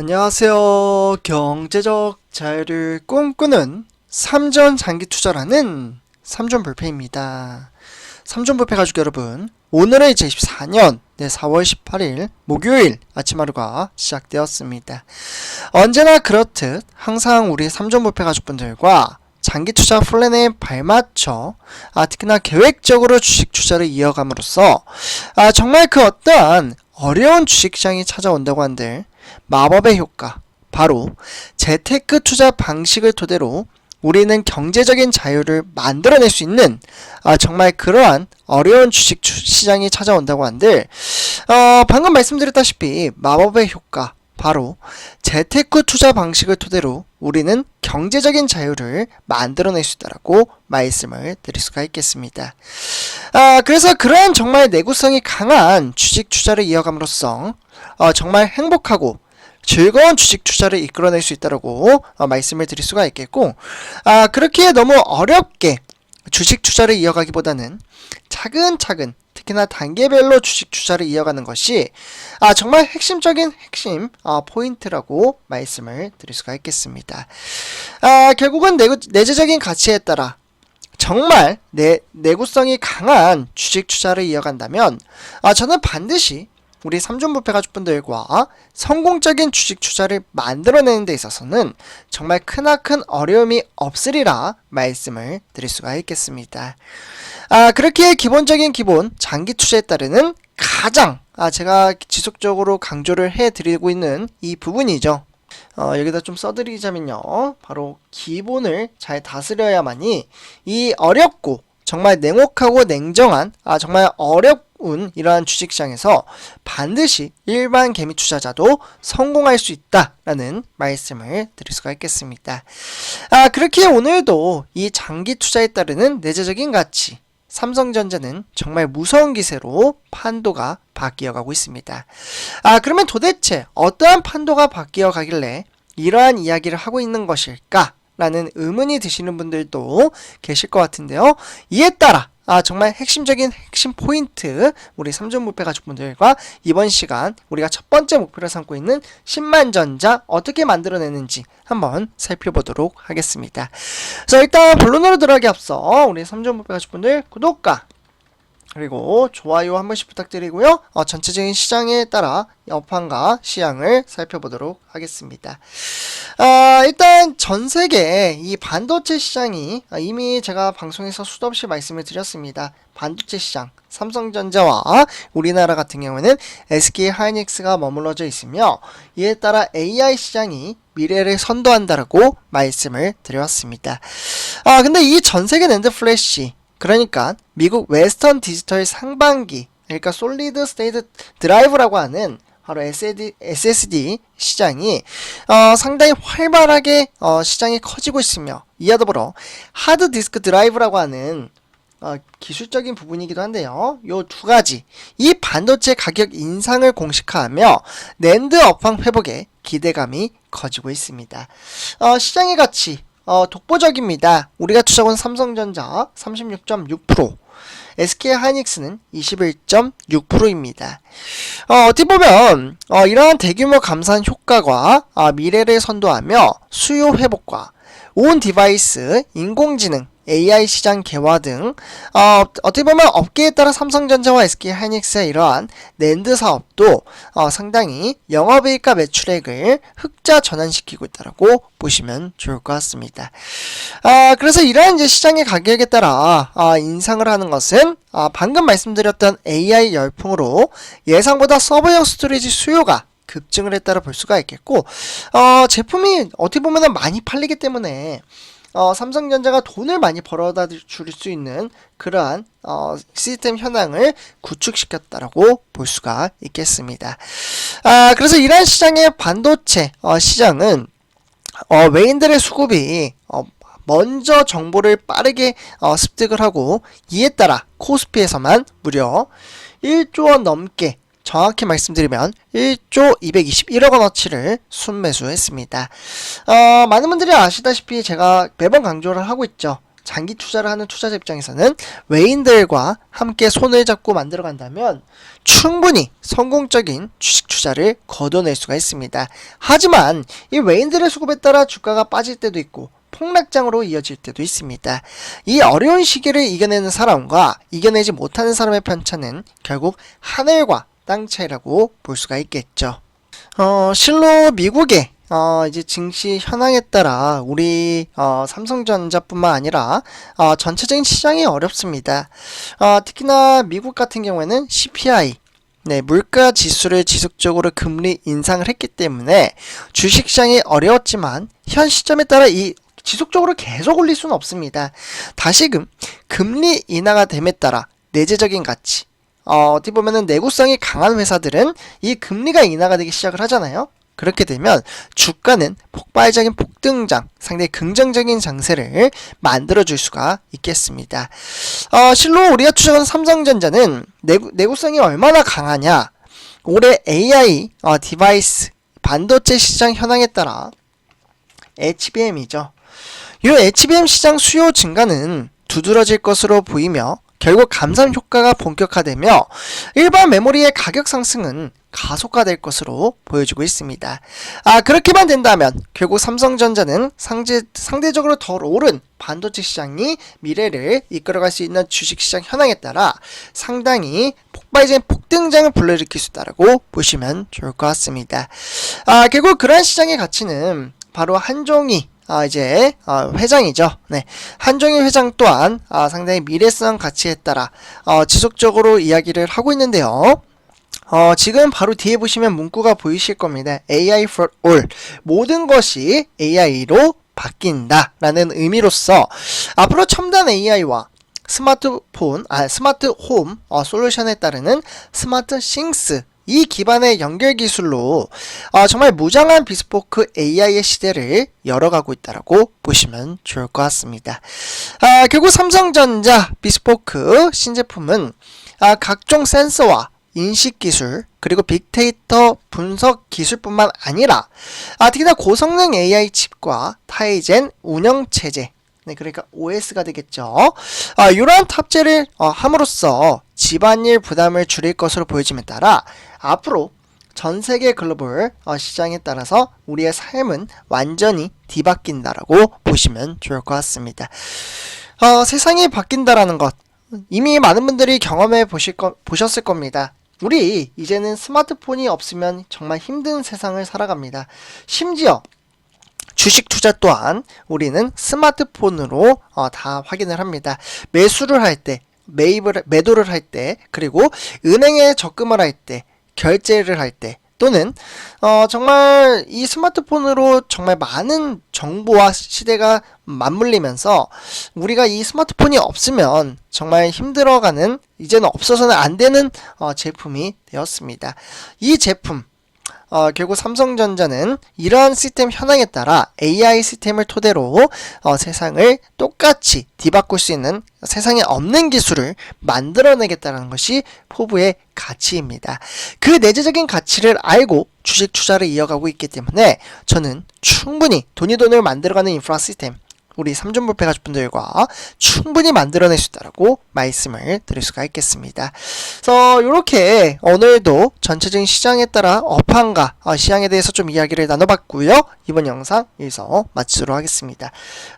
안녕하세요. 경제적 자유를 꿈꾸는 삼전 장기 투자라는 삼전 불패입니다. 삼전 불패 가족 여러분, 오늘은 2024년 네, 4월 18일 목요일 아침 하루가 시작되었습니다. 언제나 그렇듯 항상 우리 삼전 불패 가족분들과 장기 투자 플랜에 발맞춰 아, 특히나 계획적으로 주식 투자를 이어감으로써 아, 정말 그 어떠한 어려운 주식시장이 찾아온다고 한들 마법의 효과 바로 재테크 투자 방식을 토대로 우리는 경제적인 자유를 만들어낼 수 있는 아, 정말 그러한 어려운 주식 추- 시장이 찾아온다고 한들 어, 방금 말씀드렸다시피 마법의 효과 바로 재테크 투자 방식을 토대로 우리는 경제적인 자유를 만들어낼 수 있다라고 말씀을 드릴 수가 있겠습니다. 아, 그래서 그러한 정말 내구성이 강한 주식 투자를 이어감으로써 어, 정말 행복하고 즐거운 주식 투자를 이끌어낼 수 있다라고 어, 말씀을 드릴 수가 있겠고, 아, 그렇게 너무 어렵게 주식 투자를 이어가기보다는 차근차근 특히나 단계별로 주식 투자를 이어가는 것이 아, 정말 핵심적인 핵심 어, 포인트라고 말씀을 드릴 수가 있겠습니다. 아, 결국은 내구, 내재적인 가치에 따라 정말 내, 내구성이 강한 주식 투자를 이어간다면 아, 저는 반드시 우리 삼존부패 가족분들과 성공적인 주식 투자를 만들어내는 데 있어서는 정말 크나큰 어려움이 없으리라 말씀을 드릴 수가 있겠습니다. 아, 그렇게 기본적인 기본 장기 투자에 따르는 가장 아, 제가 지속적으로 강조를 해드리고 있는 이 부분이죠. 어, 여기다 좀 써드리자면요. 바로 기본을 잘 다스려야만이 이 어렵고 정말 냉혹하고 냉정한 아 정말 어려운 이러한 주식시장에서 반드시 일반 개미 투자자도 성공할 수 있다라는 말씀을 드릴 수가 있겠습니다. 아 그렇게 오늘도 이 장기 투자에 따르는 내재적인 가치 삼성전자는 정말 무서운 기세로 판도가 바뀌어 가고 있습니다. 아 그러면 도대체 어떠한 판도가 바뀌어 가길래 이러한 이야기를 하고 있는 것일까? 라는 의문이 드시는 분들도 계실 것 같은데요. 이에 따라 아 정말 핵심적인 핵심 포인트 우리 삼전부패 가족분들과 이번 시간 우리가 첫 번째 목표를 삼고 있는 10만 전자 어떻게 만들어내는지 한번 살펴보도록 하겠습니다. 자 일단 본론으로 들어가기 앞서 우리 삼전부패 가족분들 구독과 그리고 좋아요 한 번씩 부탁드리고요. 어, 전체적인 시장에 따라 여판과 시향을 살펴보도록 하겠습니다. 아, 일단 전 세계 이 반도체 시장이 아, 이미 제가 방송에서 수도 없이 말씀을 드렸습니다. 반도체 시장 삼성전자와 우리나라 같은 경우에는 SK 하이닉스가 머물러져 있으며 이에 따라 AI 시장이 미래를 선도한다라고 말씀을 드렸습니다. 아, 근데 이 전 세계 랜드 플래시 그러니까 미국 웨스턴 디지털 상반기 그러니까 솔리드 스테이트 드라이브라고 하는 바로 SSD, SSD 시장이 어, 상당히 활발하게 어, 시장이 커지고 있으며 이와 더불어 하드 디스크 드라이브라고 하는 어, 기술적인 부분이기도 한데요. 요 두 가지 이 반도체 가격 인상을 공식화하며 낸드 업황 회복에 기대감이 커지고 있습니다. 어, 시장의 가치 어, 독보적입니다. 우리가 투자한 삼성전자 36.6%, SK 하이닉스는 21.6%입니다. 어, 어떻게 보면 어, 이러한 대규모 감산 효과가 아, 미래를 선도하며 수요 회복과 온 디바이스, 인공지능, AI 시장 개화 등 어, 어떻게 보면 업계에 따라 삼성전자와 SK 하이닉스의 이러한 낸드 사업도 어, 상당히 영업이익과 매출액을 흑자 전환시키고 있다라고 보시면 좋을 것 같습니다. 아, 그래서 이러한 이제 시장의 가격에 따라 아, 인상을 하는 것은 아, 방금 말씀드렸던 AI 열풍으로 예상보다 서버용 스토리지 수요가 급증을 했다고 볼 수가 있겠고 어, 제품이 어떻게 보면 많이 팔리기 때문에 어, 삼성전자가 돈을 많이 벌어다 줄수 있는 그러한 어, 시스템 현황을 구축시켰다라고 볼 수가 있겠습니다. 아, 그래서 이러한 시장의 반도체 어, 시장은 어, 외인들의 수급이 어, 먼저 정보를 빠르게 어, 습득을 하고 이에 따라 코스피에서만 무려 1조 원 넘게 정확히 말씀드리면 1조 221억 원어치를 순매수했습니다. 어, 많은 분들이 아시다시피 제가 매번 강조를 하고 있죠. 장기 투자를 하는 투자자 입장에서는 외인들과 함께 손을 잡고 만들어 간다면 충분히 성공적인 주식 투자를 거둬낼 수가 있습니다. 하지만 이 외인들의 수급에 따라 주가가 빠질 때도 있고 폭락장으로 이어질 때도 있습니다. 이 어려운 시기를 이겨내는 사람과 이겨내지 못하는 사람의 편차는 결국 하늘과 땅 차이라고 볼 수가 있겠죠. 어, 실로 미국의 어, 이제 증시 현황에 따라 우리 어, 삼성전자뿐만 아니라 어, 전체적인 시장이 어렵습니다. 어, 특히나 미국 같은 경우에는 CPI 네, 물가 지수를 지속적으로 금리 인상을 했기 때문에 주식시장이 어려웠지만 현 시점에 따라 이 지속적으로 계속 올릴 수는 없습니다. 다시금 금리 인하가 됨에 따라 내재적인 가치 어, 어떻게 보면은 내구성이 강한 회사들은 이 금리가 인하가 되기 시작을 하잖아요. 그렇게 되면 주가는 폭발적인 폭등장, 상당히 긍정적인 장세를 만들어줄 수가 있겠습니다. 어, 실로 우리가 추적한 삼성전자는 내구, 내구성이 얼마나 강하냐? 올해 AI 어, 디바이스 반도체 시장 현황에 따라 HBM이죠. 이 HBM 시장 수요 증가는 두드러질 것으로 보이며 결국 감산 효과가 본격화되며 일반 메모리의 가격 상승은 가속화될 것으로 보여지고 있습니다. 아, 그렇게만 된다면 결국 삼성전자는 상제, 상대적으로 덜 오른 반도체 시장이 미래를 이끌어갈 수 있는 주식시장 현황에 따라 상당히 폭발적인 폭등장을 불러일으킬 수 있다고 보시면 좋을 것 같습니다. 아, 결국 그러한 시장의 가치는 바로 한종이 아, 이제 어, 회장이죠. 네, 한종일 회장 또한 아, 상당히 미래성 가치에 따라 어, 지속적으로 이야기를 하고 있는데요. 어, 지금 바로 뒤에 보시면 문구가 보이실 겁니다. AI for all. 모든 것이 AI로 바뀐다 라는 의미로서 앞으로 첨단 AI와 스마트폰, 아, 스마트 홈 어, 솔루션에 따르는 스마트 싱스 이 기반의 연결 기술로 어, 정말 무장한 비스포크 AI의 시대를 열어가고 있다라고 보시면 좋을 것 같습니다. 아, 결국 삼성전자 비스포크 신제품은 아, 각종 센서와 인식 기술 그리고 빅데이터 분석 기술뿐만 아니라 아, 특히나 고성능 AI 칩과 타이젠 운영 체제 네, 그러니까 OS가 되겠죠. 아, 이러한 탑재를 어, 함으로써 집안일 부담을 줄일 것으로 보여짐에 따라 앞으로 전 세계 글로벌 어, 시장에 따라서 우리의 삶은 완전히 뒤바뀐다라고 보시면 좋을 것 같습니다. 어, 세상이 바뀐다라는 것 이미 많은 분들이 경험해 보실 거, 보셨을 겁니다. 우리 이제는 스마트폰이 없으면 정말 힘든 세상을 살아갑니다. 심지어 주식 투자 또한 우리는 스마트폰으로 어, 다 확인을 합니다. 매수를 할 때, 매입을 매도를 할 때, 그리고 은행에 적금을 할 때, 결제를 할 때, 또는 어, 정말 이 스마트폰으로 정말 많은 정보와 시대가 맞물리면서 우리가 이 스마트폰이 없으면 정말 힘들어가는 이제는 없어서는 안 되는 어, 제품이 되었습니다. 이 제품 어, 결국 삼성전자는 이러한 시스템 현황에 따라 AI 시스템을 토대로 어, 세상을 똑같이 뒤바꿀 수 있는 세상에 없는 기술을 만들어내겠다는 것이 포부의 가치입니다. 그 내재적인 가치를 알고 주식 투자를 이어가고 있기 때문에 저는 충분히 돈이 돈을 만들어가는 인프라 시스템 우리 삼존불패 가족분들과 충분히 만들어낼 수 있다라고 말씀을 드릴 수가 있겠습니다. 그래서 이렇게 오늘도 전체적인 시장에 따라 업황과 어, 시장에 대해서 좀 이야기를 나눠봤고요. 이번 영상 여기서 마치도록 하겠습니다.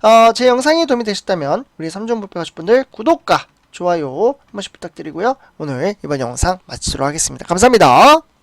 어, 제 영상이 도움이 되셨다면 우리 삼존불패 가족분들 구독과 좋아요 한 번씩 부탁드리고요. 오늘 이번 영상 마치도록 하겠습니다. 감사합니다.